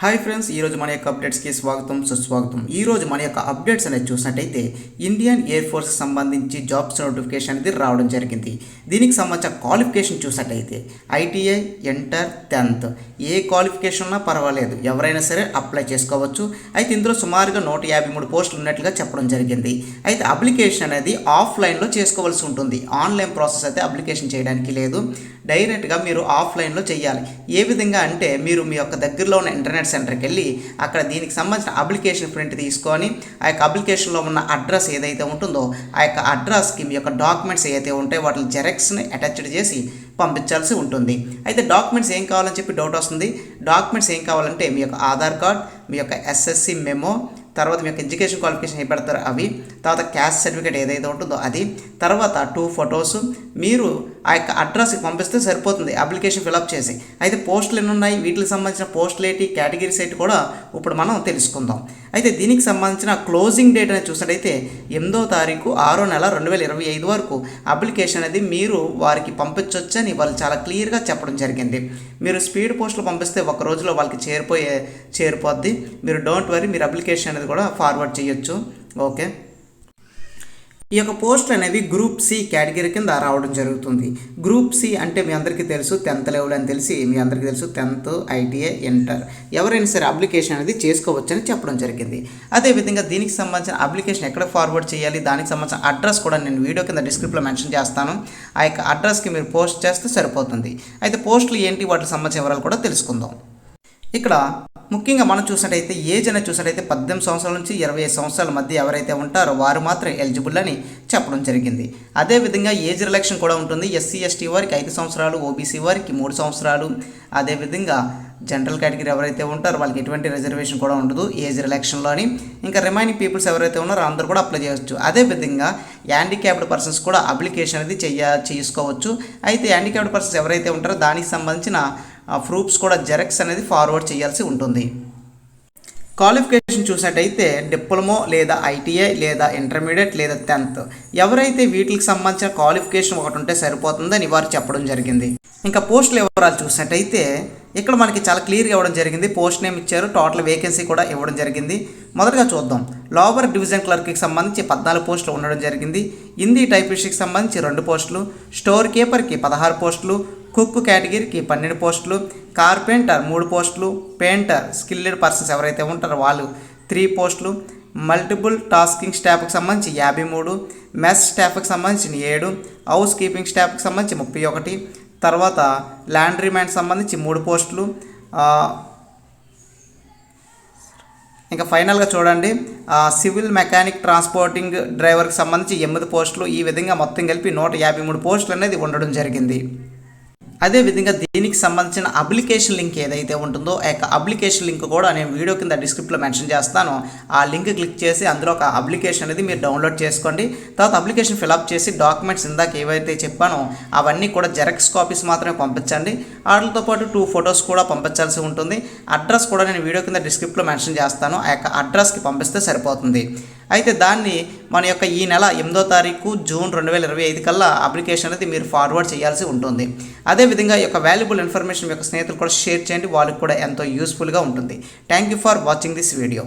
Hi friends ఈరోజు మన యొక్క అప్డేట్స్కి స్వాగతం సుస్వాగతం. ఈరోజు మన యొక్క అప్డేట్స్ అనేది చూసినట్టయితే ఇండియన్ ఎయిర్ ఫోర్స్కి సంబంధించి జాబ్స్ నోటిఫికేషన్ అనేది రావడం జరిగింది. దీనికి సంబంధించిన క్వాలిఫికేషన్ చూసినట్టయితే ఐటీఐ ఎంటర్ టెన్త్ ఏ క్వాలిఫికేషన్ ఉన్నా పర్వాలేదు. ఎవరైనా సరే అప్లై చేసుకోవచ్చు. అయితే ఇందులో సుమారుగా నూట యాభై మూడు పోస్టులు ఉన్నట్లుగా చెప్పడం జరిగింది. అయితే అప్లికేషన్ అనేది ఆఫ్లైన్లో చేసుకోవాల్సి ఉంటుంది. ఆన్లైన్ ప్రాసెస్ అయితే అప్లికేషన్ చేయడానికి లేదు. డైరెక్ట్గా మీరు ఆఫ్లైన్లో చేయాలి ఏ విధంగా అంటే మీరు మీ యొక్క దగ్గరలో ఉన్న ఇంటర్నెట్ సెంటర్కి వెళ్ళి అక్కడ దీనికి సంబంధించిన అప్లికేషన్ ప్రింట్ తీసుకొని ఆ యొక్క అప్లికేషన్లో ఉన్న అడ్రస్ ఏదైతే ఉంటుందో ఆ యొక్క అడ్రస్కి మీ యొక్క డాక్యుమెంట్స్ ఏదైతే ఉంటాయో వాటిని జెరాక్స్ని అటాచ్డ్ చేసి పంపించాల్సి ఉంటుంది. అయితే డాక్యుమెంట్స్ ఏం కావాలని చెప్పి డౌట్ వస్తుంది? డాక్యుమెంట్స్ ఏం కావాలంటే మీ యొక్క ఆధార్ కార్డ్ మీ యొక్క ఎస్ఎస్సి మెమో తర్వాత మీకు ఎడ్యుకేషన్ క్వాలిఫికేషన్ ఏ పెడతారో అవి తర్వాత క్యాస్ట్ సర్టిఫికేట్ ఏదైతే ఉంటుందో అది తర్వాత టూ ఫొటోస్ మీరు ఆ యొక్క అడ్రస్కి పంపిస్తే సరిపోతుంది అప్లికేషన్ ఫిలప్ చేసి. అయితే పోస్టులు ఎన్ని ఉన్నాయి? వీటికి సంబంధించిన పోస్టులు ఏంటి? కేటగిరీస్ ఏంటి కూడా ఇప్పుడు మనం తెలుసుకుందాం. అయితే దీనికి సంబంధించిన క్లోజింగ్ డేట్ అనేది చూసినట్టయితే ఎనిమిదో తారీఖు ఆరో నెల రెండు వేల ఇరవై ఐదు వరకు అప్లికేషన్ అనేది మీరు వారికి పంపించవచ్చని వాళ్ళు చాలా క్లియర్గా చెప్పడం జరిగింది. మీరు స్పీడ్ పోస్టులు పంపిస్తే ఒక రోజులో వాళ్ళకి చేరిపోయే చేరిపోద్ది. మీరు డోంట్ వరీ మీరు అప్లికేషన్ అనేది కూడా ఫార్వర్డ్ చేయొచ్చు. ఓకే. ఈ యొక్క పోస్టులు అనేవి గ్రూప్ సి కేటగిరీ కింద రావడం జరుగుతుంది. గ్రూప్ సి అంటే మీ అందరికీ తెలుసు టెన్త్ లెవెల్ అని తెలిసి మీ అందరికీ తెలుసు టెన్త్ ఐటీఐ ఇంటర్. ఎవరైనా సరే అప్లికేషన్ అనేది చేసుకోవచ్చని చెప్పడం జరిగింది. అదేవిధంగా దీనికి సంబంధించిన అప్లికేషన్ ఎక్కడ ఫార్వర్డ్ చేయాలి దానికి సంబంధించిన అడ్రస్ కూడా నేను వీడియో కింద డిస్క్రిప్ట్లో మెన్షన్ చేస్తాను. ఆ యొక్క అడ్రస్కి మీరు పోస్ట్ చేస్తే సరిపోతుంది. అయితే పోస్టులు ఏంటి వాటికి సంబంధించిన వివరాలు కూడా తెలుసుకుందాం. ఇక్కడ ముఖ్యంగా మనం చూసినట్టయితే ఏజ్ అనేది చూసినట్టయితే పద్దెనిమిది సంవత్సరాల నుంచి ఇరవై ఐదు సంవత్సరాల మధ్య ఎవరైతే ఉంటారో వారు మాత్రం ఎలిజిబుల్ అని చెప్పడం జరిగింది. అదేవిధంగా ఏజ్ రిలాక్షన్ కూడా ఉంటుంది. ఎస్సీ ఎస్టీ వారికి ఐదు సంవత్సరాలు ఓబీసీ వారికి మూడు సంవత్సరాలు. అదేవిధంగా జనరల్ కేటగిరీ ఎవరైతే ఉంటారో వాళ్ళకి ఎటువంటి రిజర్వేషన్ కూడా ఉండదు ఏజ్ రిలాక్షన్లోని ఇంకా రిమైనింగ్ పీపుల్స్ ఎవరైతే ఉన్నారో అందరూ కూడా అప్లై చేయవచ్చు అదేవిధంగా హ్యాండిక్యాప్డ్ పర్సన్స్ కూడా అప్లికేషన్ అనేది చేయ చేసుకోవచ్చు. అయితే హ్యాండిక్యాప్డ్ పర్సన్స్ ఎవరైతే ఉంటారో దానికి సంబంధించిన ప్రూఫ్స్ కూడా జెరాక్స్ అనేది ఫార్వర్డ్ చేయాల్సి ఉంటుంది. క్వాలిఫికేషన్ చూసినట్టయితే డిప్లొమో లేదా ఐటీఐ లేదా ఇంటర్మీడియట్ లేదా టెన్త్ ఎవరైతే వీటికి సంబంధించిన క్వాలిఫికేషన్ ఒకటి ఉంటే సరిపోతుందని వారు చెప్పడం జరిగింది. ఇంకా పోస్టులు వివరాలు చూసినట్టయితే ఇక్కడ మనకి చాలా క్లియర్గా ఇవ్వడం జరిగింది. పోస్ట్ నేమ్ ఇచ్చారు టోటల్ వేకెన్సీ కూడా ఇవ్వడం జరిగింది. మొదటగా చూద్దాం. లోవర్ డివిజన్ క్లర్క్కి సంబంధించి పద్నాలుగు పోస్టులు ఉండడం జరిగింది. హిందీ టైపిస్ట్కి సంబంధించి రెండు పోస్టులు స్టోర్ కీపర్కి పదహారు పోస్టులు కుక్ కేటగిరీకి పన్నెండు పోస్టులు కార్పెంటర్ మూడు పోస్టులు పెయింటర్ స్కిల్డ్ పర్సన్స్ ఎవరైతే ఉంటారో వాళ్ళు త్రీ పోస్టులు మల్టిపుల్ టాస్కింగ్ స్టాఫ్కి సంబంధించి యాభై మూడు మెస్ స్టాఫ్కి సంబంధించిన ఏడు హౌస్ కీపింగ్ స్టాఫ్కి సంబంధించి ముప్పై ఒకటి తర్వాత ల్యాండ్రీ మ్యాన్ సంబంధించి మూడు పోస్టులు ఇంకా ఫైనల్గా చూడండి సివిల్ మెకానిక్ ట్రాన్స్పోర్టింగ్ డ్రైవర్కి సంబంధించి ఎనిమిది పోస్టులు ఈ విధంగా మొత్తం కలిపి నూట యాభై మూడు పోస్టులు అనేది ఉండడం జరిగింది. అదేవిధంగా దీనికి సంబంధించిన అప్లికేషన్ లింక్ ఏదైతే ఉంటుందో ఆ యొక్క అప్లికేషన్ లింక్ కూడా నేను వీడియో కింద డిస్క్రిప్ట్లో మెన్షన్ చేస్తాను. ఆ లింక్ క్లిక్ చేసి అందులో ఒక అప్లికేషన్ అనేది మీరు డౌన్లోడ్ చేసుకోండి. తర్వాత అప్లికేషన్ ఫిలప్ చేసి డాక్యుమెంట్స్ ఇందాక ఏవైతే చెప్పానో అవన్నీ కూడా జెరాక్స్ కాపీస్ మాత్రమే పంపించండి. వాటితో పాటు టూ ఫొటోస్ కూడా పంపించాల్సి ఉంటుంది. అడ్రస్ కూడా నేను వీడియో కింద డిస్క్రిప్ట్లో మెన్షన్ చేస్తాను. ఆ యొక్క అడ్రస్కి పంపిస్తే సరిపోతుంది. అయితే దాన్ని మన యొక్క ఈ నెల ఎనిమిదో తారీఖు జూన్ రెండు వేల ఇరవై ఐదు కల్లా అప్లికేషన్ అనేది మీరు ఫార్వర్డ్ చేయాల్సి ఉంటుంది. అదేవిధంగా ఈ యొక్క వాల్యుబుల్ ఇన్ఫర్మేషన్ యొక్క స్నేహితులు కూడా షేర్ చేయండి. వాళ్ళకి కూడా ఎంతో యూస్ఫుల్గా ఉంటుంది. Thank you for watching this video